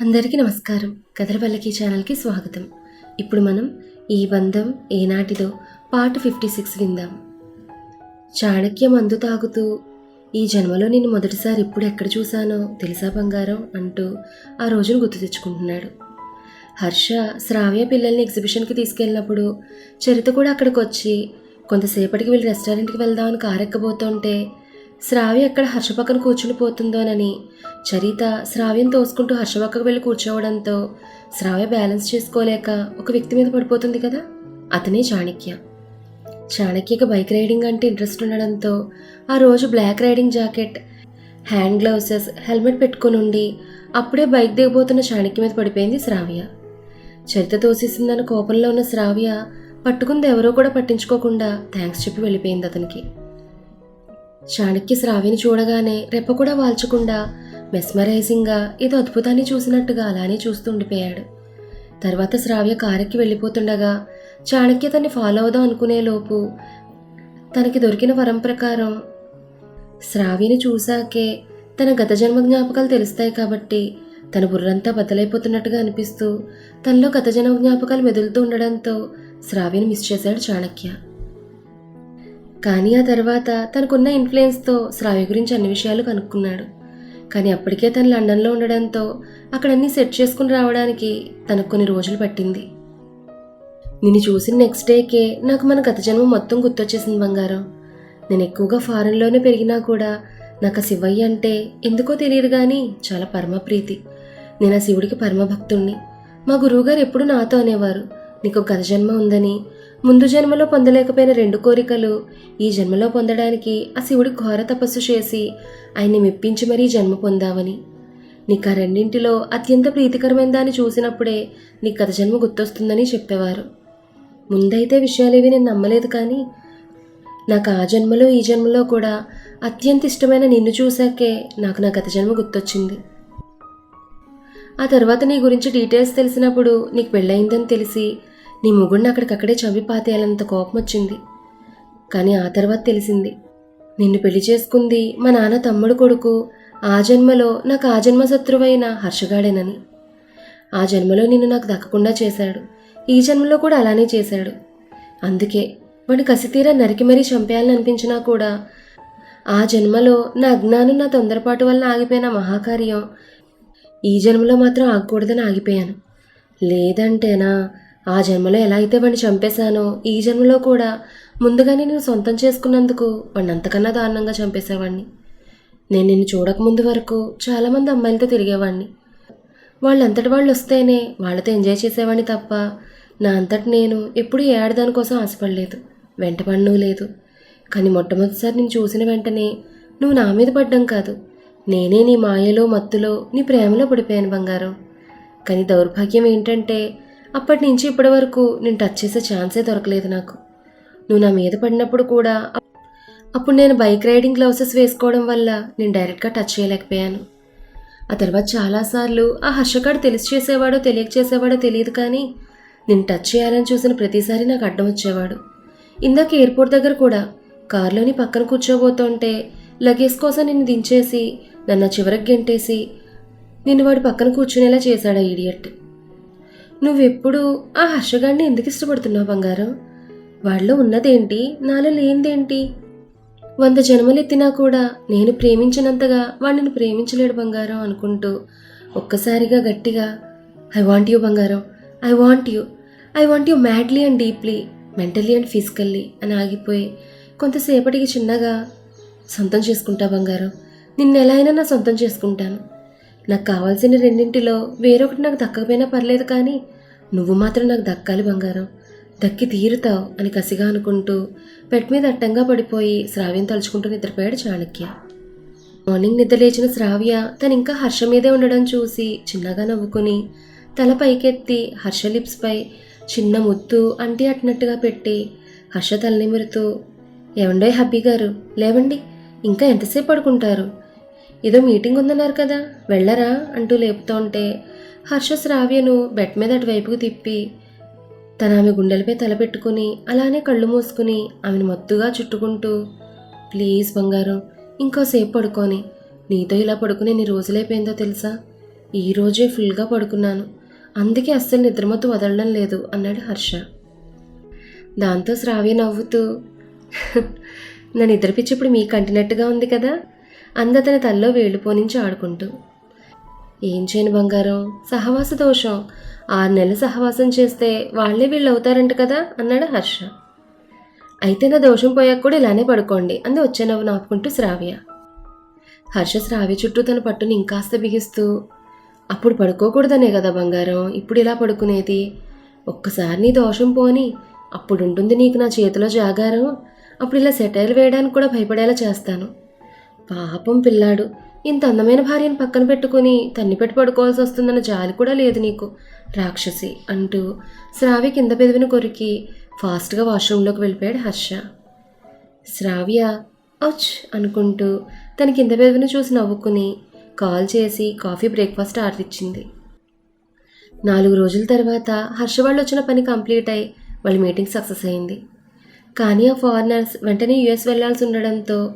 అందరికీ నమస్కారం. కథల పల్లకి ఛానల్కి స్వాగతం. ఇప్పుడు మనం ఈ బంధం ఏనాటిదో పార్ట్ ఫిఫ్టీ సిక్స్ విందాం. చాణక్య మందు తాగుతూ ఈ జన్మలో నేను మొదటిసారి ఇప్పుడు ఎక్కడ చూశానో తెలుసా బంగారం? అంటూ ఆ రోజును గుర్తు తెచ్చుకుంటున్నాడు. హర్ష శ్రావ్య పిల్లల్ని ఎగ్జిబిషన్కి తీసుకెళ్ళినప్పుడు చరిత కూడా అక్కడికి వచ్చి కొంతసేపటికి వీళ్ళు రెస్టారెంట్కి వెళ్దామని కారెక్కబోతుంటే శ్రావ్య ఎక్కడ హర్ష పక్కన కూర్చుని పోతుందోనని చరిత శ్రావ్యం తోసుకుంటూ హర్ష పక్కకు వెళ్ళి కూర్చోవడంతో శ్రావ్య బ్యాలెన్స్ చేసుకోలేక ఒక వ్యక్తి మీద పడిపోతుంది కదా? అతనే చాణక్య. చాణక్యకి బైక్ రైడింగ్ అంటే ఇంట్రెస్ట్ ఉండడంతో ఆ రోజు black riding jacket hand gloves helmet పెట్టుకుని ఉండి అప్పుడే బైక్ దిగబోతున్న చాణక్య మీద పడిపోయింది శ్రావ్య. చరిత తోసేసిందన్న కోపంలో ఉన్న శ్రావ్య పట్టుకుంది ఎవరో కూడా పట్టించుకోకుండా థ్యాంక్స్ చెప్పి వెళ్ళిపోయింది అతనికి. చాణక్య శ్రావ్యని చూడగానే రెప్ప కూడా వాల్చకుండా మెస్మరైజింగ్గా ఏదో అద్భుతాన్ని చూసినట్టుగా అలానే చూస్తూ ఉండిపోయాడు తర్వాత శ్రావ్య కారెక్కి వెళ్ళిపోతుండగా చాణక్య తన్ని ఫాలో అవుదాం అనుకునే లోపు తనకి దొరికిన వరం ప్రకారం శ్రావ్యని చూశాకే తన గత జన్మ జ్ఞాపకాలు తెలుస్తాయి కాబట్టి తన బుర్రంతా బద్దలైపోతున్నట్టుగా అనిపిస్తూ తనలో గత జన్మ జ్ఞాపకాలు మెదులుతూ ఉండడంతో శ్రావ్యని మిస్ చేశాడు చాణక్య. కానీ ఆ తర్వాత తనకున్న ఇన్ఫ్లుయెన్స్తో శ్రావ్య గురించి అన్ని విషయాలు కనుక్కున్నాడు. కానీ అప్పటికే తను లండన్లో ఉండడంతో అక్కడన్నీ సెట్ చేసుకుని రావడానికి తనకు కొన్ని రోజులు పట్టింది. నిన్ను చూసిన నెక్స్ట్ డేకే నాకు మన గత జన్మ మొత్తం గుర్తొచ్చేసింది బంగారం. నేను ఎక్కువగా ఫారెన్లోనే పెరిగినా కూడా నాకు ఆ శివయ్య అంటే ఎందుకో తెలియదు కానీ చాలా పరమ ప్రీతి నేను ఆ శివుడికి పరమభక్తుణ్ణి. మా గురువుగారు ఎప్పుడు నాతో అనేవారు నీకు గత జన్మ ఉందని ముందు జన్మలో పొందలేకపోయిన రెండు కోరికలు. ఈ జన్మలో పొందడానికి ఆ శివుడి ఘోర తపస్సు చేసి ఆయన్ని మెప్పించి మరీ జన్మ పొందావని. నీకు ఆ రెండింటిలో అత్యంత ప్రీతికరమైన దాన్ని చూసినప్పుడే నీ గత జన్మ గుర్తొస్తుందని చెప్పేవారు. ముందైతే విషయాలేవి నేను నమ్మలేదు కానీ నాకు ఆ జన్మలో ఈ జన్మలో కూడా అత్యంత ఇష్టమైన నిన్ను చూశాకే నాకు నా గత జన్మ గుర్తొచ్చింది. ఆ తర్వాత నీ గురించి డీటెయిల్స్ తెలిసినప్పుడు నీకు పెళ్ళయిందని తెలిసి నీ ముగుడిని అక్కడికక్కడే చవి పాతేయాలంత కోపం వచ్చింది కానీ ఆ తర్వాత తెలిసింది. నిన్ను పెళ్ళి చేసుకుంది మా నాన్న తమ్ముడు కొడుకు. ఆ జన్మలో నాకు ఆ జన్మ శత్రువైన హర్షగాడేనని. ఆ జన్మలో నిన్ను నాకు దక్కకుండా చేశాడు. ఈ జన్మలో కూడా అలానే చేశాడు. అందుకే వాడి కసితీరా నరికి మరీ చంపేయాలని అనిపించినా కూడా ఆ జన్మలో నా అజ్ఞానం నా తొందరపాటు వల్ల ఆగిపోయిన మహాకార్యం ఈ జన్మలో మాత్రం ఆగకూడదని ఆగిపోయాను. లేదంటేనా? ఆ జన్మలో ఎలా అయితే వాడిని చంపేశానో ఈ జన్మలో కూడా ముందుగానే నేను సొంతం చేసుకున్నందుకు వాడిని అంతకన్నా దారుణంగా చంపేసేవాడిని నేను నిన్ను చూడకముందు వరకు చాలామంది అమ్మాయిలతో తిరిగేవాడిని వాళ్ళంతటి వాళ్ళు వస్తేనే వాళ్ళతో ఎంజాయ్ చేసేవాడిని తప్ప నా అంతటి నేను ఎప్పుడూ ఏ కోసం ఆశపడలేదు. వెంటపడను లేదు. కానీ మొట్టమొదటిసారి నేను చూసిన వెంటనే నువ్వు నా మీద పడ్డం కాదు. నేనే నీ మాయలో మత్తులో నీ ప్రేమలో పడిపోయాను బంగారం. కానీ దౌర్భాగ్యం ఏంటంటే అప్పటి నుంచి ఇప్పటి వరకు నేను టచ్ చేసే ఛాన్సే దొరకలేదు నాకు. నువ్వు నా మీద పడినప్పుడు కూడా అప్పుడు నేను బైక్ రైడింగ్ గ్లౌసెస్ వేసుకోవడం వల్ల నేను డైరెక్ట్గా టచ్ చేయలేకపోయాను. ఆ తర్వాత చాలాసార్లు ఆ హర్షగాడు తెలిసి చేసేవాడో తెలియక చేసేవాడో తెలియదు కానీ నేను టచ్ చేయాలని చూసిన ప్రతిసారి నాకు అడ్డం వచ్చేవాడు. ఇందాక ఎయిర్పోర్ట్ దగ్గర కూడా కారులోని పక్కన కూర్చోబోతుంటే లగేజ్ కోసం నిన్ను దించేసి నన్ను చివరికి గెంటేసి నిన్ను వాడు పక్కన కూర్చునేలా చేశాడు ఆ ఈడియట్ నువ్వెప్పుడు ఆ హర్షగాడిని ఎందుకు ఇష్టపడుతున్నావు బంగారం? వాడిలో ఉన్నదేంటి? నాలో లేనిదేంటి? వంద జన్మలెత్తినా కూడా నేను ప్రేమించినంతగా వాడిని ప్రేమించలేడు బంగారం అనుకుంటూ ఒక్కసారిగా గట్టిగా ఐ వాంట్ యూ బంగారం. I want you I want you madly and deeply mentally and physically అని ఆగిపోయి కొంతసేపటికి చిన్నగా సొంతం చేసుకుంటా బంగారం. నిన్నెలా ఎలా అయినా నా సొంతం చేసుకుంటాను. నాకు కావాల్సిన రెండింటిలో వేరొకటి నాకు దక్కకపోయినా పర్లేదు కానీ నువ్వు మాత్రం నాకు దక్కాలి బంగారం. దక్కి తీరుతావు అని కసిగా అనుకుంటూ పెట్ మీద అట్టంగా పడిపోయి శ్రావ్యం తలుచుకుంటూ నిద్రపోయాడు చాణక్య. మార్నింగ్ నిద్ర లేచిన శ్రావ్య తను ఇంకా హర్ష మీదే ఉండడం చూసి చిన్నగా నవ్వుకుని తల పైకెత్తి హర్ష లిప్స్పై చిన్న ముద్దు అంటి అట్టినట్టుగా పెట్టి హర్ష తలనిమురుతూ ఏమండోయ్ హబ్బీ గారు లేవండి ఇంకా ఎంతసేపు పడుకుంటారు? ఏదో మీటింగ్ ఉందన్నారు కదా వెళ్ళరా అంటూ లేపుతోంటే హర్ష శ్రావ్యను బెడ్ మీద అటువైపుకు తిప్పి తన ఆమె గుండెలపై తలపెట్టుకుని అలానే కళ్ళు మూసుకుని ఆమెను మత్తుగా చుట్టుకుంటూ ప్లీజ్ బంగారం ఇంకోసేపు పడుకొని. నీతో ఇలా పడుకుని ఎన్ని రోజులైపోయిందో తెలుసా? ఈ రోజే ఫుల్గా పడుకున్నాను. అందుకే అస్సలు నిద్రమత్తు వదలడం లేదు అన్నాడు హర్ష. దాంతో శ్రావ్య నవ్వుతూ నా నిద్రపిచ్చి ఇప్పుడు మీకు కంటినట్టుగా ఉంది కదా. అంది అతని తల్లో వేళ్ళు పోనించి ఆడుకుంటూ. ఏం చేయను బంగారం? సహవాస దోషం. ఆరు నెలలు సహవాసం చేస్తే వాళ్ళే వీళ్ళు అవుతారంట కదా? అన్నాడు హర్ష. అయితే నా దోషం పోయాక కూడా ఇలానే పడుకోండి అంది వచ్చే నవ్వు నాపుకుంటూ శ్రావ్య. హర్ష శ్రావ్య చుట్టూ తన పట్టుని ఇంకాస్త బిగిస్తూ అప్పుడు పడుకోకూడదనే కదా బంగారం? ఇప్పుడు ఇలా పడుకునేది? ఒక్కసారి నీ దోషం పోని అప్పుడు ఉంటుంది నీకు నా చేతిలో జాగారం. అప్పుడు ఇలా సెటైల్ వేయడానికి కూడా భయపడేలా చేస్తాను. పాపం పిల్లాడు. ఇంత అందమైన భార్యను పక్కన పెట్టుకుని తన్ని పెట్టి పడుకోవాల్సి వస్తుందన్న జాలి కూడా లేదు నీకు. రాక్షసి అంటూ శ్రావ్య కింద పెదవిని కొరికి ఫాస్ట్గా వాష్రూమ్లోకి వెళ్ళిపోయాడు హర్ష. శ్రావ్య అచ్ అనుకుంటూ తన కింద పెదవిని చూసి నవ్వుకుని కాల్ చేసి కాఫీ బ్రేక్ఫాస్ట్ ఆర్డర్ ఇచ్చింది. నాలుగు రోజుల తర్వాత హర్ష వాళ్ళు వచ్చిన పని కంప్లీట్ అయి వాళ్ళ మీటింగ్ సక్సెస్ అయింది. కానీ ఆ ఫారినర్స్ వెంటనే యుఎస్ వెళ్ళాల్సి ఉండడంతో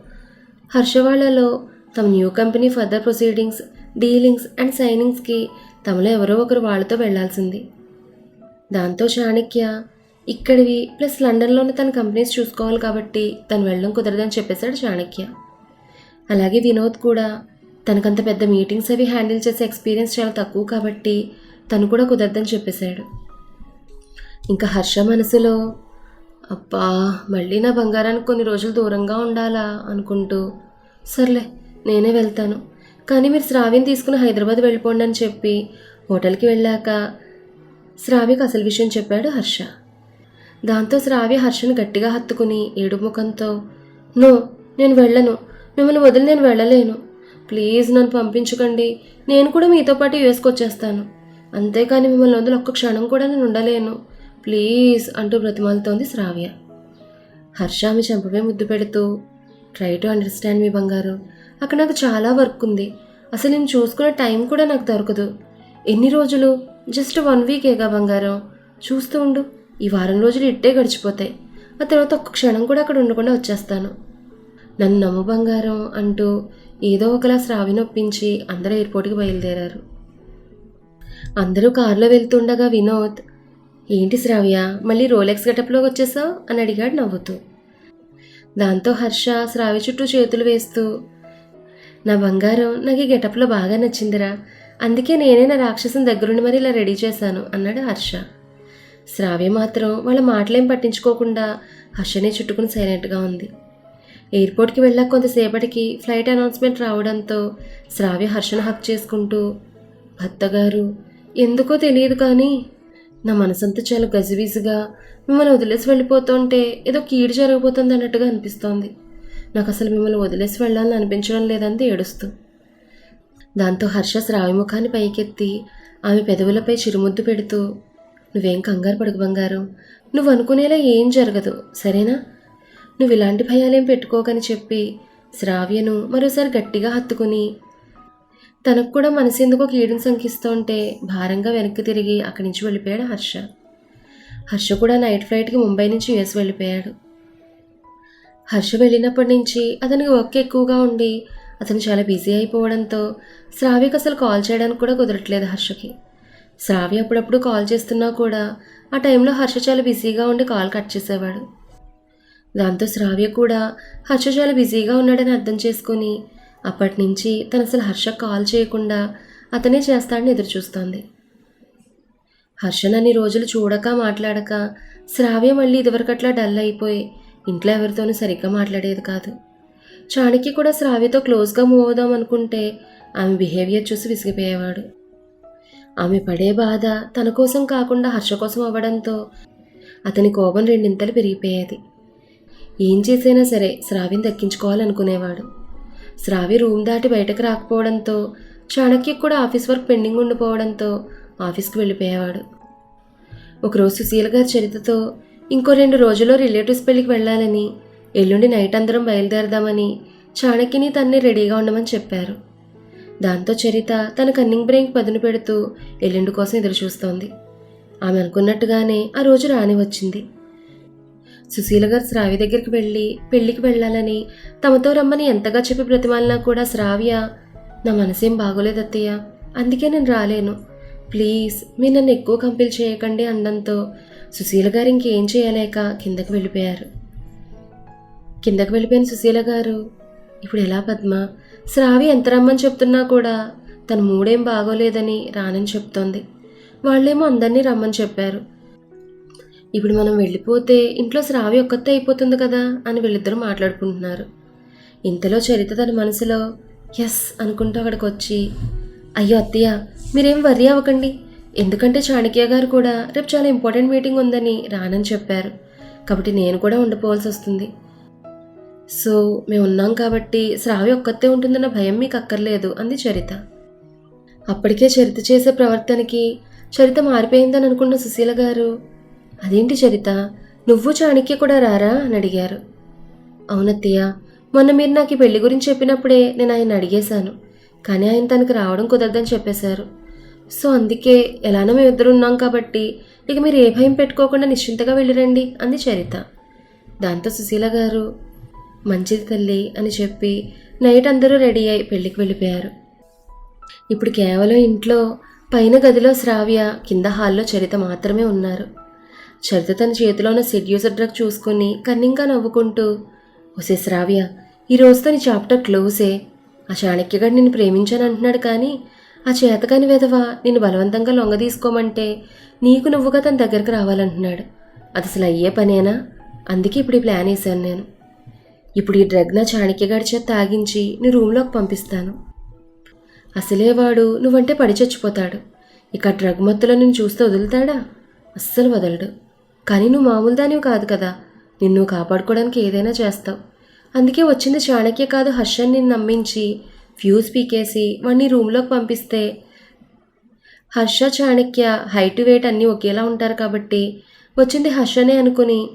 హర్షవాళ్ళలో తమ new company further proceedings dealings and సైనింగ్స్కి తమలో ఎవరో ఒకరు వాళ్ళతో వెళ్ళాల్సింది. దాంతో చాణక్య ఇక్కడివి ప్లస్ లండన్లోనే తన కంపెనీస్ చూసుకోవాలి కాబట్టి తను వెళ్ళడం కుదరదని చెప్పేశాడు చాణక్య. అలాగే వినోద్ కూడా తనకంత పెద్ద మీటింగ్స్ అవి హ్యాండిల్ చేసే ఎక్స్పీరియన్స్ చాలా తక్కువ కాబట్టి తను కూడా కుదరదని చెప్పేశాడు. ఇంకా హర్ష మనసులో అబ్బా మళ్ళీ నా బంగారానికి కొన్ని రోజులు దూరంగా ఉండాలా అనుకుంటూ. సర్లే నేనే వెళ్తాను. కానీ మీరు శ్రావ్యం తీసుకుని హైదరాబాద్ వెళ్ళిపోండి అని చెప్పి హోటల్కి వెళ్ళాక శ్రావ్యకు అసలు విషయం చెప్పాడు హర్ష. దాంతో శ్రావ్య హర్షను గట్టిగా హత్తుకుని ఏడు ముఖంతో నో నేను వెళ్ళను. మిమ్మల్ని వదిలి నేను వెళ్ళలేను. ప్లీజ్ నన్ను పంపించకండి. నేను కూడా మీతో పాటు యుఎస్కి వచ్చేస్తాను. అంతేకాని మిమ్మల్ని వదిలి ఒక్క క్షణం కూడా నేను ఉండలేను. ప్లీజ్ అంటూ బ్రతిమాలుతోంది శ్రావ్య. హర్ష ఆమె చంపమే ముద్దు పెడుతూ ట్రై టు అండర్స్టాండ్ మీ బంగారు. అక్కడ నాకు చాలా వర్క్ ఉంది. అసలు నేను చూసుకునే టైం కూడా నాకు దొరకదు. ఎన్ని రోజులు? జస్ట్ వన్ వీకేగా బంగారం. చూస్తూ ఉండు. ఈ వారం రోజులు ఇట్టే గడిచిపోతాయి. ఆ తర్వాత ఒక్క క్షణం కూడా అక్కడ ఉండకుండా వచ్చేస్తాను. నన్ను నమ్ము బంగారం అంటూ ఏదో ఒకలా శ్రావ్యను ఒప్పించి అందరూ ఎయిర్పోర్ట్కి బయలుదేరారు. అందరూ కారులో వెళ్తుండగా వినోద్ ఏంటి శ్రావ్య మళ్ళీ రోలెక్స్ గెటప్లోకి వచ్చేసావు? అని అడిగాడు నవ్వుతూ. దాంతో హర్ష శ్రావ్య చుట్టూ చేతులు వేస్తూ నా బంగారం నాకు ఈ గెటప్లో బాగా నచ్చిందిరా అందుకే నేనే నా రాక్షసం దగ్గరుండి మరి ఇలా రెడీ చేశాను అన్నాడు హర్ష. శ్రావ్య మాత్రం వాళ్ళ మాటలేం పట్టించుకోకుండా హర్షనే చుట్టుకుని సైలెంట్గా ఉంది. ఎయిర్పోర్ట్కి వెళ్ళాక కొంతసేపటికి ఫ్లైట్ అనౌన్స్మెంట్ రావడంతో శ్రావ్య హర్షను హక్ చేసుకుంటూ భర్తగారు ఎందుకో తెలియదు కానీ నా మనసంతా చాలా గజిబిజిగా మిమ్మల్ని వదిలేసి వెళ్ళిపోతుంటే ఏదో కీడు జరగబోతుంది అన్నట్టుగా అనిపిస్తోంది. నాకు అసలు మిమ్మల్ని వదిలేసి వెళ్ళాలని అనిపించడం లేదంది ఏడుస్తూ. దాంతో హర్ష శ్రావి ముఖాన్ని పైకెత్తి ఆమె పెదవులపై చిరుముద్దు పెడుతూ నువ్వేం కంగారు పడకు బంగారం. నువ్వు అనుకునేలా ఏం జరగదు సరేనా? నువ్వు ఇలాంటి భయాలేం పెట్టుకోకని చెప్పి శ్రావ్యను మరోసారి గట్టిగా హత్తుకుని తనకు కూడా మనసెందుకో కీడును సంకిస్తుంటే భారంగా వెనక్కి తిరిగి అక్కడి నుంచి వెళ్ళిపోయాడు హర్ష. హర్ష కూడా నైట్ ఫ్లైట్కి ముంబై నుంచి యుఎస్ వెళ్ళిపోయాడు. హర్ష వెళ్ళినప్పటి నుంచి అతనికి వర్క్ ఎక్కువగా ఉండి అతను చాలా బిజీ అయిపోవడంతో శ్రావ్యకు అసలు కాల్ చేయడానికి కూడా కుదరట్లేదు హర్షకి. శ్రావ్య అప్పుడప్పుడు కాల్ చేస్తున్నా కూడా ఆ టైంలో హర్ష చాలా బిజీగా ఉండి కాల్ కట్ చేసేవాడు. దాంతో శ్రావ్య కూడా హర్ష చాలా బిజీగా ఉన్నాడని అర్థం చేసుకుని అప్పటి నుంచి తను అసలు హర్ష కాల్ చేయకుండా అతనే చేస్తాడని ఎదురు చూస్తోంది హర్షనన్ని రోజులు చూడక మాట్లాడక శ్రావ్య మళ్ళీ ఇదివరకట్లా డల్ అయిపోయి ఇంట్లో ఎవరితోనూ సరిగ్గా మాట్లాడేది కాదు. చాణక్య కూడా శ్రావ్యతో క్లోజ్గా మూవ్ అవుదాం అనుకుంటే ఆమె బిహేవియర్ చూసి విసిగిపోయేవాడు. ఆమె పడే బాధ తన కోసం కాకుండా హర్ష కోసం అవ్వడంతో అతని కోపం రెండింతలు పెరిగిపోయేది. ఏం చేసైనా సరే శ్రావ్యం దక్కించుకోవాలనుకునేవాడు. శ్రావి రూమ్ దాటి బయటకు రాకపోవడంతో చాణక్య కూడా ఆఫీస్ వర్క్ పెండింగ్ ఉండిపోవడంతో ఆఫీస్కి వెళ్ళిపోయేవాడు. ఒకరోజు సుశీల గారి చరితతో ఇంకో రెండు రోజుల్లో రిలేటివ్స్ పెళ్ళికి వెళ్ళాలని ఎల్లుండి నైట్ అందరం బయలుదేరదామని చాణక్యని తన్ని రెడీగా ఉండమని చెప్పారు. దాంతో చరిత తన కన్నింగ్ బ్రేక్ పదును పెడుతూ ఎల్లుండి కోసం ఎదురు చూస్తోంది ఆమె అనుకున్నట్టుగానే ఆ రోజు రాని వచ్చింది సుశీల గారు శ్రావ్య దగ్గరికి వెళ్ళి పెళ్ళికి వెళ్ళాలని. తమతో రమ్మని ఎంతగా చెప్పి ప్రతిమాలినా కూడా శ్రావ్య నా మనసేం బాగోలేదు అత్తయ్య అందుకే నేను రాలేను. ప్లీజ్ మీరు నన్ను ఎక్కువ కంపెల్ చేయకండి అనడంతో సుశీల గారు ఇంకేం చేయలేక కిందకు వెళ్ళిపోయారు. కిందకు వెళ్ళిపోయిన సుశీల గారు ఇప్పుడు ఎలా పద్మ? శ్రావి ఎంత రమ్మని చెప్తున్నా కూడా తన మూడేం బాగోలేదని రానని చెప్తోంది. వాళ్ళేమో అందరినీ రమ్మని చెప్పారు. ఇప్పుడు మనం వెళ్ళిపోతే ఇంట్లో శ్రావి ఒక్కతే అయిపోతుంది కదా అని వీళ్ళిద్దరూ మాట్లాడుకుంటున్నారు. ఇంతలో చరిత తన మనసులో ఎస్ అనుకుంటూ అక్కడికి వచ్చి అయ్యో అత్తయ్య మీరేం వర్రీ అవ్వకండి. ఎందుకంటే చాణక్య గారు కూడా రేపు చాలా ఇంపార్టెంట్ మీటింగ్ ఉందని రానని చెప్పారు. కాబట్టి నేను కూడా ఉండిపోవాల్సి వస్తుంది. సో మేము ఉన్నాం కాబట్టి శ్రావి ఒక్కతే ఉంటుందన్న భయం మీకు అక్కర్లేదు అంది చరిత. అప్పటికే చరిత చేసే ప్రవర్తనకి చరిత మారిపోయిందని అనుకున్న సుశీల గారు అదేంటి చరిత? నువ్వు చాణిక్య కూడా రారా? అని అడిగారు. అవునత్తయ్య మొన్న మీరు నాకు ఈ పెళ్ళి గురించి చెప్పినప్పుడే నేను ఆయన అడిగేశాను. కానీ ఆయన తనకు రావడం కుదరదని చెప్పేశారు. సో అందుకే ఎలానో మేము ఇద్దరు ఉన్నాం కాబట్టి ఇక మీరు ఏ భయం పెట్టుకోకుండా నిశ్చింతగా వెళ్ళిరండి అంది చరిత. దాంతో సుశీల గారు మంచిది తల్లి అని చెప్పి నైట్ అందరూ రెడీ అయి పెళ్ళికి వెళ్ళిపోయారు. ఇప్పుడు కేవలం ఇంట్లో పైన గదిలో శ్రావ్య కింద హాల్లో చరిత మాత్రమే ఉన్నారు. చరిత తన చేతిలో ఉన్న సెడ్యూసర్ డ్రగ్ చూసుకొని కన్నింగా నవ్వుకుంటూ ఒసే శ్రావ్య ఈ రోజుతో నీ చాప్టర్ క్లోజే. ఆ చాణక్యగాడు నిన్ను ప్రేమించాను అంటున్నాడు కానీ ఆ చేతకాని విధవ నిన్ను బలవంతంగా లొంగ తీసుకోమంటే నీకు నువ్వుగా తన దగ్గరికి రావాలంటున్నాడు. అది అసలు అయ్యే పనేనా? అందుకే ఇప్పుడు ఈ ప్లాన్ వేశాను నేను. ఇప్పుడు ఈ డ్రగ్ నా చాణక్యగాడి చేత తాగించి నీ రూమ్లోకి పంపిస్తాను. అసలే వాడు నువ్వంటే పడి చచ్చిపోతాడు. ఇక డ్రగ్ మత్తులో నేను చూస్తే వదులుతాడా? అస్సలు వదలడు. కానీ నువ్వు మామూలు దానివి కాదు కదా. నిన్ను కాపాడుకోవడానికి ఏదైనా చేస్తావు. అందుకే వచ్చింది చాణక్య కాదు హర్షన్ నిన్ను నమ్మించి ఫ్యూజ్ పీకేసి వాడిని రూమ్లోకి పంపిస్తే. హర్ష చాణక్య హైట్ వెయిట్ అన్నీ ఒకేలా ఉంటారు కాబట్టి వచ్చింది హర్షనే అనుకుని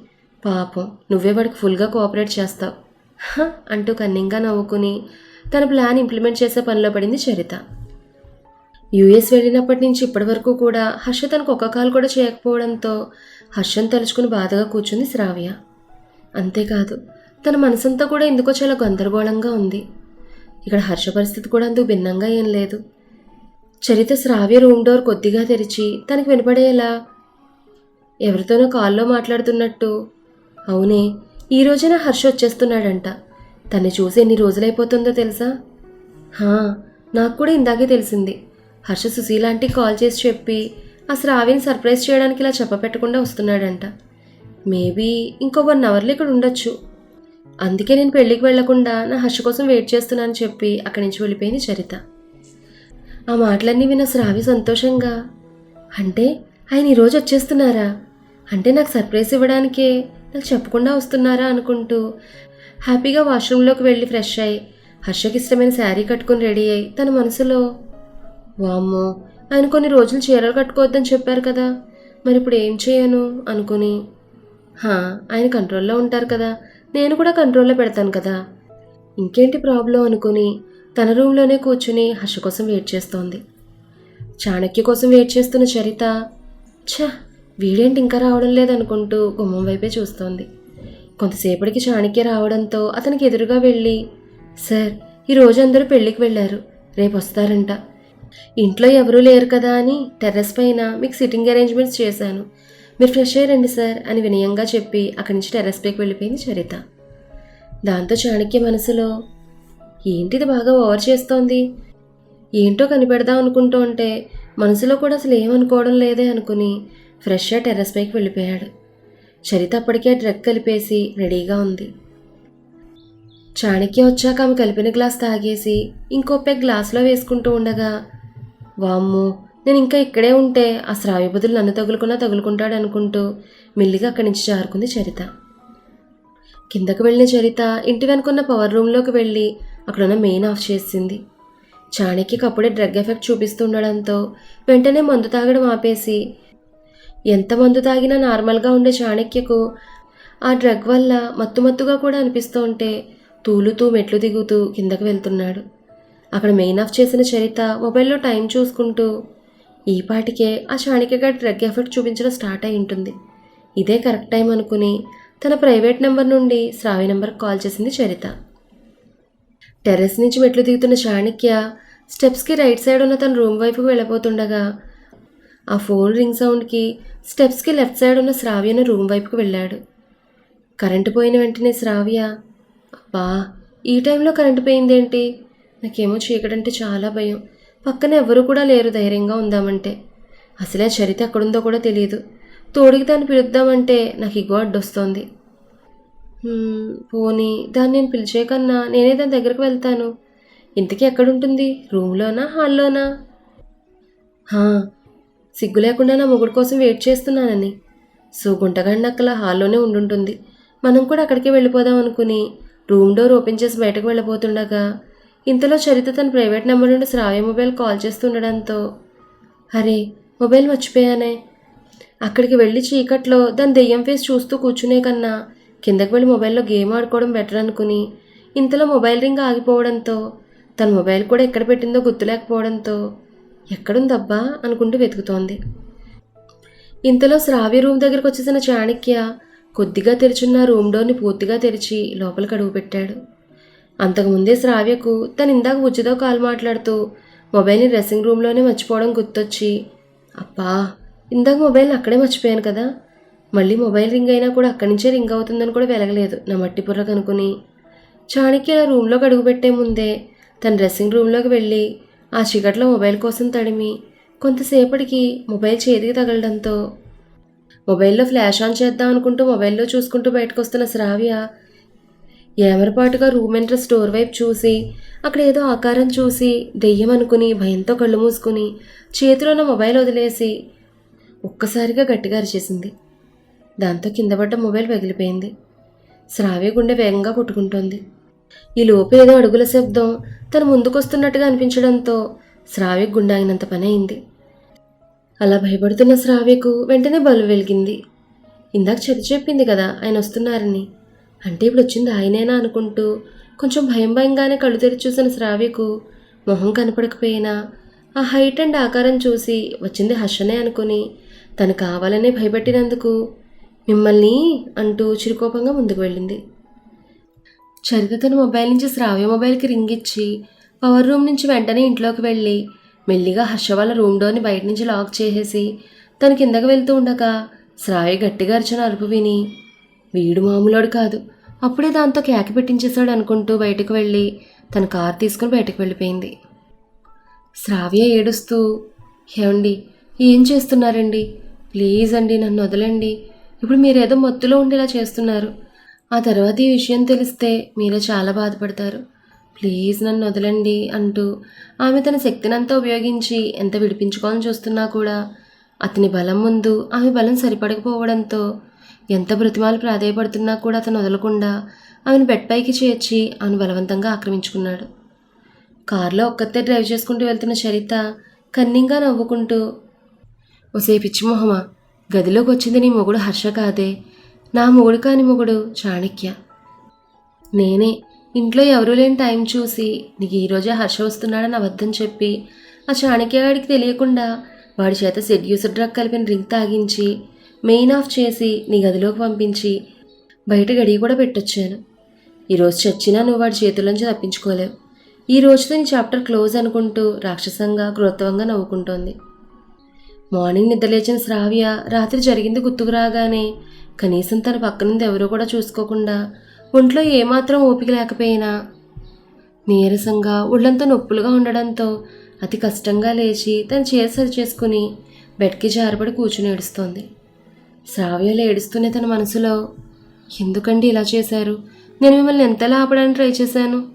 పాపం నువ్వే వాడికి ఫుల్గా కోఆపరేట్ చేస్తావు. "హ" అంటూ కన్నింగా నవ్వుకుని తన ప్లాన్ ఇంప్లిమెంట్ చేసే పనిలో పడింది చరిత. యుఎస్ వెళ్ళినప్పటి నుంచి ఇప్పటి వరకు కూడా హర్ష తనకు ఒక కాల్ కూడా చేయకపోవడంతో హర్షను తలుచుకుని బాధగా కూర్చుంది శ్రావ్య. అంతేకాదు తన మనసంతా కూడా ఎందుకో చాలా గందరగోళంగా ఉంది. ఇక్కడ హర్ష పరిస్థితి కూడా అందుకు భిన్నంగా ఏం లేదు. చరిత శ్రావ్య రూమ్ డోర్ కొద్దిగా తెరిచి తనకి వినపడేలా ఎవరితోనో కాల్లో మాట్లాడుతున్నట్టు. అవునే ఈ రోజున హర్ష వచ్చేస్తున్నాడంట. తన్ని చూసి ఎన్ని రోజులైపోతుందో తెలుసా? హా నాకు కూడా ఇందాకే తెలిసింది. హర్ష సుశీలాంటి కాల్ చేసి చెప్పి ఆ శ్రావ్యని సర్ప్రైజ్ చేయడానికి ఇలా చెప్పపెట్టకుండా వస్తున్నాడంట. మేబీ ఇంకో వన్ అవర్లో ఇక్కడ ఉండొచ్చు. అందుకే నేను పెళ్ళికి వెళ్ళకుండా నా హర్ష కోసం వెయిట్ చేస్తున్నానని చెప్పి అక్కడి నుంచి వెళ్ళిపోయింది చరిత. ఆ మాటలన్నీ విన్న శ్రావి సంతోషంగా అంటే ఆయన ఈరోజు వచ్చేస్తున్నారా? అంటే నాకు సర్ప్రైజ్ ఇవ్వడానికే నాకు చెప్పకుండా వస్తున్నారా? అనుకుంటూ హ్యాపీగా వాష్రూమ్లోకి వెళ్ళి ఫ్రెష్ అయ్యి హర్షకి ఇష్టమైన శారీ కట్టుకుని రెడీ అయ్యి తన మనసులో వామ్మో ఆయన కొన్ని రోజులు చీరలు కట్టుకోవద్దని చెప్పారు కదా. మరి ఇప్పుడు ఏం చేయను? అనుకుని హా ఆయన కంట్రోల్లో ఉంటారు కదా. నేను కూడా కంట్రోల్లో పెడతాను కదా. ఇంకేంటి ప్రాబ్లం? అనుకుని తన రూమ్లోనే కూర్చుని హర్ష కోసం వెయిట్ చేస్తోంది. చాణక్య కోసం వెయిట్ చేస్తున్న చరిత ఛ వీడేంటి ఇంకా రావడం లేదనుకుంటూ గుమ్మం వైపే చూస్తోంది. కొంతసేపటికి చాణక్య రావడంతో అతనికి ఎదురుగా వెళ్ళి సార్ ఈరోజు అందరూ పెళ్ళికి వెళ్ళారు. రేపు వస్తారంట ఇంట్లో ఎవరూ లేరు కదా అని టెర్రస్ పైన మీకు సిట్టింగ్ అరేంజ్మెంట్స్ చేశాను. మీరు ఫ్రెష్ అయ్యారండి సార్ అని వినయంగా చెప్పి అక్కడి నుంచి టెర్రస్ పైకి వెళ్ళిపోయింది చరిత. దాంతో చాణక్య మనసులో ఏంటిది బాగా ఓవర్ చేస్తోంది? ఏంటో కనిపెడదాం అనుకుంటూ ఉంటే మనసులో కూడా అసలు ఏమనుకోవడం లేదే అనుకుని ఫ్రెష్గా టెర్రస్ పైకి వెళ్ళిపోయాడు. చరిత అప్పటికే డ్రగ్ కలిపేసి రెడీగా ఉంది. చాణక్య వచ్చాక ఆమె కలిపిన గ్లాస్ తాగేసి ఇంకో పెగ్ గ్లాస్లో వేసుకుంటూ ఉండగా వామ్మో నేను ఇంకా ఇక్కడే ఉంటే ఆ శ్రావ్యపతులు నన్ను తగులుకున్నా తగులుకుంటాడు అనుకుంటూ మెల్లిగా అక్కడి నుంచి జారుకుంది చరిత. కిందకు వెళ్ళిన చరిత ఇంటి వెనుకున్న పవర్ రూమ్లోకి వెళ్ళి అక్కడున్న మెయిన్ ఆఫ్ చేసింది. చాణక్యకి అప్పుడే డ్రగ్ ఎఫెక్ట్ చూపిస్తుండడంతో వెంటనే మందు తాగడం ఆపేసి ఎంత మందు తాగినా నార్మల్గా ఉండే చాణక్యకు ఆ డ్రగ్ వల్ల మత్తుమత్తుగా కూడా అనిపిస్తూ ఉంటే తూలుతూ మెట్లు దిగుతూ కిందకు వెళ్తున్నాడు. అక్కడ మెయిన్ ఆఫ్ చేసిన చరిత మొబైల్లో టైం చూసుకుంటూ ఈ పాటికే ఆ చాణక్యగా డ్రగ్ ఎఫెక్ట్ చూపించడం స్టార్ట్ అయి ఉంటుంది. ఇదే కరెక్ట్ టైం అనుకుని తన ప్రైవేట్ నెంబర్ నుండి శ్రావ్య నెంబర్కి కాల్ చేసింది చరిత టెర్రస్ నుంచి మెట్లు దిగుతున్న చాణిక్య స్టెప్స్కి రైట్ సైడ్ ఉన్న తన రూమ్ వైపుకు వెళ్ళబోతుండగా ఆ ఫోన్ రింగ్ సౌండ్కి స్టెప్స్కి లెఫ్ట్ సైడ్ ఉన్న శ్రావ్యను రూమ్ వైపుకు వెళ్ళాడు. కరెంటు పోయిన వెంటనే శ్రావ్య అబ్బా ఈ టైంలో కరెంటు పోయిందేంటి? నాకేమో చీకటంటే చాలా భయం. పక్కన ఎవరు కూడా లేరు ధైర్యంగా ఉందామంటే. అసలే చరిత ఎక్కడుందో కూడా తెలియదు. తోడికి దాన్ని పిలుద్దామంటే నాకు ఇగో అడ్డొస్తోంది. పోనీ దాన్ని నేను పిలిచే కన్నా నేనే దాని దగ్గరకు వెళ్తాను. ఇంతకీ ఎక్కడుంటుంది? రూమ్లోనా? హాల్లోనా? సిగ్గు లేకుండా నా మొగుడు కోసం వెయిట్ చేస్తున్నానని. సో గుంటగండక్కల హాల్లోనే ఉండుంటుంది. మనం కూడా అక్కడికే వెళ్ళిపోదాం అనుకుని రూమ్ డోర్ ఓపెన్ చేసి బయటకు వెళ్ళబోతుండగా ఇంతలో చరిత తన ప్రైవేట్ నెంబర్ నుండి శ్రావ్య మొబైల్ కాల్ చేస్తుండడంతో అరే మొబైల్ మర్చిపోయానే? అక్కడికి వెళ్ళి చీకట్లో దాని దెయ్యం ఫేస్ చూస్తూ కూర్చునే కన్నా కిందకి వెళ్ళి మొబైల్లో గేమ్ ఆడుకోవడం బెటర్ అనుకుని ఇంతలో మొబైల్ రింగ్ ఆగిపోవడంతో తన మొబైల్ కూడా ఎక్కడ పెట్టిందో గుర్తులేకపోవడంతో ఎక్కడుందబ్బా? అనుకుంటూ వెతుకుతోంది. ఇంతలో శ్రావ్య రూమ్ దగ్గరకు వచ్చేసిన చాణక్య కొద్దిగా తెరిచున్న రూమ్ డోర్ని పూర్తిగా తెరిచి లోపలికి అడుగు పెట్టాడు. అంతకుముందే శ్రావ్యకు తను ఇందాక బుజ్జితో కాల్ మాట్లాడుతూ మొబైల్ని డ్రెస్సింగ్ రూమ్లోనే మర్చిపోవడం గుర్తొచ్చి అబ్బా ఇందాక మొబైల్ని అక్కడే మర్చిపోయాను కదా. మళ్ళీ మొబైల్ రింగ్ అయినా కూడా అక్కడి నుంచే రింగ్ అవుతుందని కూడా వెలగలేదు నా మట్టి బుర్ర కనుకుని. చాణక్య రూమ్లోకి అడుగుపెట్టే ముందే తన డ్రెస్సింగ్ రూమ్లోకి వెళ్ళి ఆ చీకట్లో మొబైల్ కోసం తడిమి కొంతసేపటికి మొబైల్ చేతికి తగలడంతో మొబైల్లో ఫ్లాష్ ఆన్ చేద్దాం అనుకుంటూ మొబైల్లో చూసుకుంటూ బయటకు వస్తున్న శ్రావ్య ఏమరపాటుగా రూమ్ ఎంట్ర స్టోర్ వైపు చూసి అక్కడ ఏదో ఆకారం చూసి దెయ్యం అనుకుని భయంతో కళ్ళు మూసుకుని చేతిలో ఉన్న మొబైల్ వదిలేసి ఒక్కసారిగా గట్టిగా అరిచేసింది. దాంతో కింద పడ్డ మొబైల్ పగిలిపోయింది శ్రావ్య గుండె వేగంగా కొట్టుకుంటోంది. ఈ లోపు ఏదో అడుగుల శబ్దం తను ముందుకొస్తున్నట్టుగా అనిపించడంతో శ్రావ్య గుండె ఆగినంత పని అయింది. అలా భయపడుతున్న శ్రావ్యకు వెంటనే బలు వెలిగింది. ఇందాక చెడు చెప్పింది కదా ఆయన వస్తున్నారని. అంటే ఇప్పుడు వచ్చింది ఆయనేనా అనుకుంటూ కొంచెం భయం భయంగానే కళ్ళు తెరిచి చూసిన శ్రావ్యకు మొహం కనపడకపోయినా ఆ హైట్ అండ్ ఆకారం చూసి వచ్చింది హర్షనే అనుకుని తను కావాలనే భయపెట్టినందుకు మిమ్మల్ని అంటూ చిరుకోపంగా ముందుకు వెళ్ళింది. చరిత తన మొబైల్ నుంచి శ్రావ్య మొబైల్కి రింగ్ ఇచ్చి పవర్ రూమ్ నుంచి వెంటనే ఇంట్లోకి వెళ్ళి మెల్లిగా హర్ష వాళ్ళ రూమ్ డోర్ని బయట నుంచి లాక్ చేసేసి తన కిందకు వెళ్తూ ఉండగా శ్రావ్య గట్టిగా అరిచిన అరుపు విని వీడు మామూలోడు కాదు. అప్పుడే దాంతో కేక పెట్టించేశాడు అనుకుంటూ బయటకు వెళ్ళి తన కారు తీసుకుని బయటకు వెళ్ళిపోయింది. శ్రావ్య ఏడుస్తూ ఏమండి ఏం చేస్తున్నారండి? ప్లీజ్ అండి నన్ను వదలండి. ఇప్పుడు మీరేదో మత్తులో ఉండేలా చేస్తున్నారు. ఆ తర్వాత ఈ విషయం తెలిస్తే మీరే చాలా బాధపడతారు. ప్లీజ్ నన్ను వదలండి అంటూ ఆమె తన శక్తినంతా ఉపయోగించి ఎంత విడిపించుకోవాలని చూస్తున్నా కూడా అతని బలం ముందు ఆమె బలం సరిపడకపోవడంతో ఎంత బ్రతిమాలు ప్రాధేయపడుతున్నా కూడా అతను వదలకుండా ఆమెను బెడ్ పైకి చేర్చి ఆమెను బలవంతంగా ఆక్రమించుకున్నాడు. కారులో ఒక్కతే డ్రైవ్ చేసుకుంటూ వెళ్తున్న చరిత కన్నింగా నవ్వుకుంటూ ఒసే పిచ్చిమొహమా గదిలోకి వచ్చింది నీ మొగుడు హర్ష కాదే నా మొగుడు కాని మొగుడు చాణక్య. నేనే ఇంట్లో ఎవరూ లేని టైం చూసి నీకు ఈరోజే హర్ష వస్తున్నాడని అబద్ధం చెప్పి ఆ చాణక్యగాడికి తెలియకుండా వాడి చేత సెడ్యూసర్ డ్రగ్ కలిపిన డ్రింక్ తాగించి మెయిన్ ఆఫ్ చేసి నీ గదిలోకి పంపించి బయట గడియ కూడా పెట్టొచ్చాను. ఈరోజు చచ్చినా నువ్వు వాడి చేతుల్లోంచి తప్పించుకోలేవు. ఈ రోజుతో నీ చాప్టర్ క్లోజ్ అనుకుంటూ రాక్షసంగా క్రోత్వంగా నవ్వుకుంటోంది. మార్నింగ్ నిద్రలేచిన శ్రావ్య రాత్రి జరిగింది గుర్తుకు రాగానే కనీసం తన పక్కనుంది ఎవరూ కూడా చూసుకోకుండా ఒంట్లో ఏమాత్రం ఓపిక లేకపోయినా నీరసంగా ఒళ్ళంతా నొప్పులుగా ఉండడంతో అతి కష్టంగా లేచి తను చేతి సరి చేసుకుని బెడ్కి జారబడి కూర్చుని ఏడుస్తోంది. శ్రావ్యలు ఏడుస్తూనే తన మనసులో ఎందుకండి ఇలా చేశారు? నేను మిమ్మల్ని ఎంతలా ఆపడానికి ట్రై చేశాను?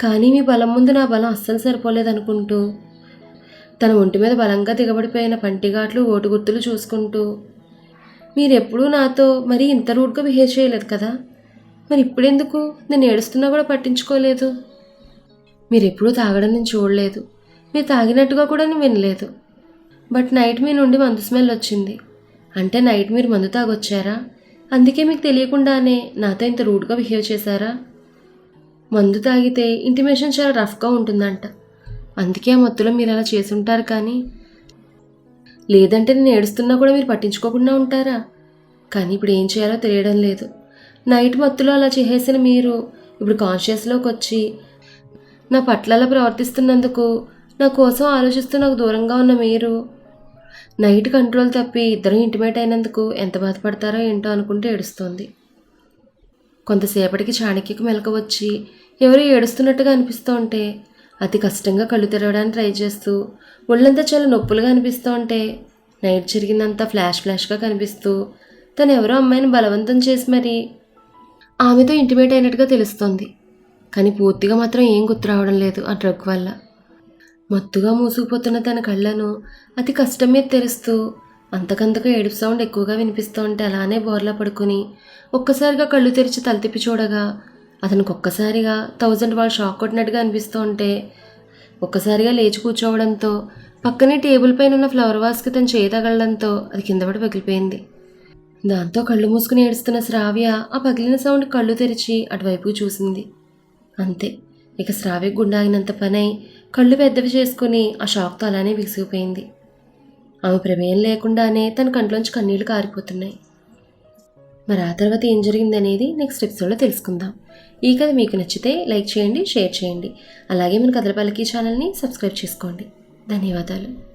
కానీ మీ బలం ముందు నా బలం అస్సలు సరిపోలేదనుకుంటూ తన ఒంటి మీద బలంగా దిగబడిపోయిన పంటిఘాట్లు ఓటు గుర్తులు చూసుకుంటూ మీరెప్పుడూ నాతో మరీ ఇంత రూడ్గా బిహేవ్ చేయలేదు కదా? మరి ఇప్పుడెందుకు? నేను ఏడుస్తున్నా కూడా పట్టించుకోలేదు. మీరు ఎప్పుడూ తాగడం నేను చూడలేదు. మీరు తాగినట్టుగా కూడా నేను వినలేదు. బట్ నైట్ మీ నుండి మందు స్మెల్ వచ్చింది. అంటే నైట్ మీరు మందు తాగొచ్చారా? అందుకే మీకు తెలియకుండానే నాతో ఇంత రూడ్గా బిహేవ్ చేశారా? మందు తాగితే ఇంటిమేషన్ చాలా రఫ్గా ఉంటుందంట. అందుకే ఆ మత్తులో మీరు అలా చేసి ఉంటారు కానీ. లేదంటే నేను ఏడుస్తున్నా కూడా మీరు పట్టించుకోకుండా ఉంటారా? కానీ ఇప్పుడు ఏం చేయాలో తెలియడం లేదు. నైట్ మత్తులో అలా చేసేసిన మీరు ఇప్పుడు కాన్షియస్లోకి వచ్చి నా పట్ల అలా ప్రవర్తిస్తున్నందుకు నా కోసం ఆలోచిస్తూ నాకు దూరంగా ఉన్న మీరు నైట్ కంట్రోల్ తప్పి ఇద్దరం ఇంటిమేట్ అయినందుకు ఎంత బాధపడతారో ఏంటో అనుకుంటూ ఏడుస్తోంది. కొంతసేపటికి చాణక్యకు మెలక వచ్చి ఎవరో ఏడుస్తున్నట్టుగా అనిపిస్తూ ఉంటే అతి కష్టంగా కళ్ళు తెరవడానికి ట్రై చేస్తూ ఒళ్ళంతా చాలా నొప్పులుగా అనిపిస్తూ ఉంటే నైట్ జరిగిందంతా ఫ్లాష్ ఫ్లాష్గా కనిపిస్తూ తను ఎవరో అమ్మాయిని బలవంతం చేసి మరి ఆమెతో ఇంటిమేట్ అయినట్టుగా తెలుస్తోంది. కానీ పూర్తిగా మాత్రం ఏం గుర్తు రావడం లేదు ఆ డ్రగ్ వల్ల. మత్తుగా మూసుకుపోతున్న తన కళ్ళను అతి కష్టం మీద తెరుస్తూ అంతకంతకు ఏడుపు సౌండ్ ఎక్కువగా వినిపిస్తూ ఉంటే అలానే బోర్లా పడుకుని ఒక్కసారిగా కళ్ళు తెరిచి తలతిప్పి చూడగా అతనికి ఒక్కసారిగా థౌజండ్ వాళ్ళు షాక్ కొట్టినట్టుగా అనిపిస్తూ ఉంటే ఒక్కసారిగా లేచి కూర్చోవడంతో పక్కనే టేబుల్ పైన ఉన్న ఫ్లవర్ వాస్కి తను చేయి తగలడంతో అది కింద పడి పగిలిపోయింది. దాంతో కళ్ళు మూసుకుని ఏడుస్తున్న శ్రావ్య ఆ పగిలిన సౌండ్ కళ్ళు తెరిచి అటువైపు చూసింది. అంతే ఇక శ్రావ్య గుండాగినంత పనై కళ్ళు పెద్దవి చేసుకుని ఆ షాక్తో అలానే విసిగిపోయింది. ఆమె ప్రమేయం లేకుండానే తన కంట్లోంచి కన్నీళ్ళు కారిపోతున్నాయి. మరి ఆ తర్వాత ఏం జరిగిందనేది నెక్స్ట్ ఎపిసోడ్లో తెలుసుకుందాం. ఈ కథ మీకు నచ్చితే లైక్ చేయండి షేర్ చేయండి. అలాగే మన కథల పల్లకి ఛానల్ని సబ్స్క్రైబ్ చేసుకోండి. ధన్యవాదాలు.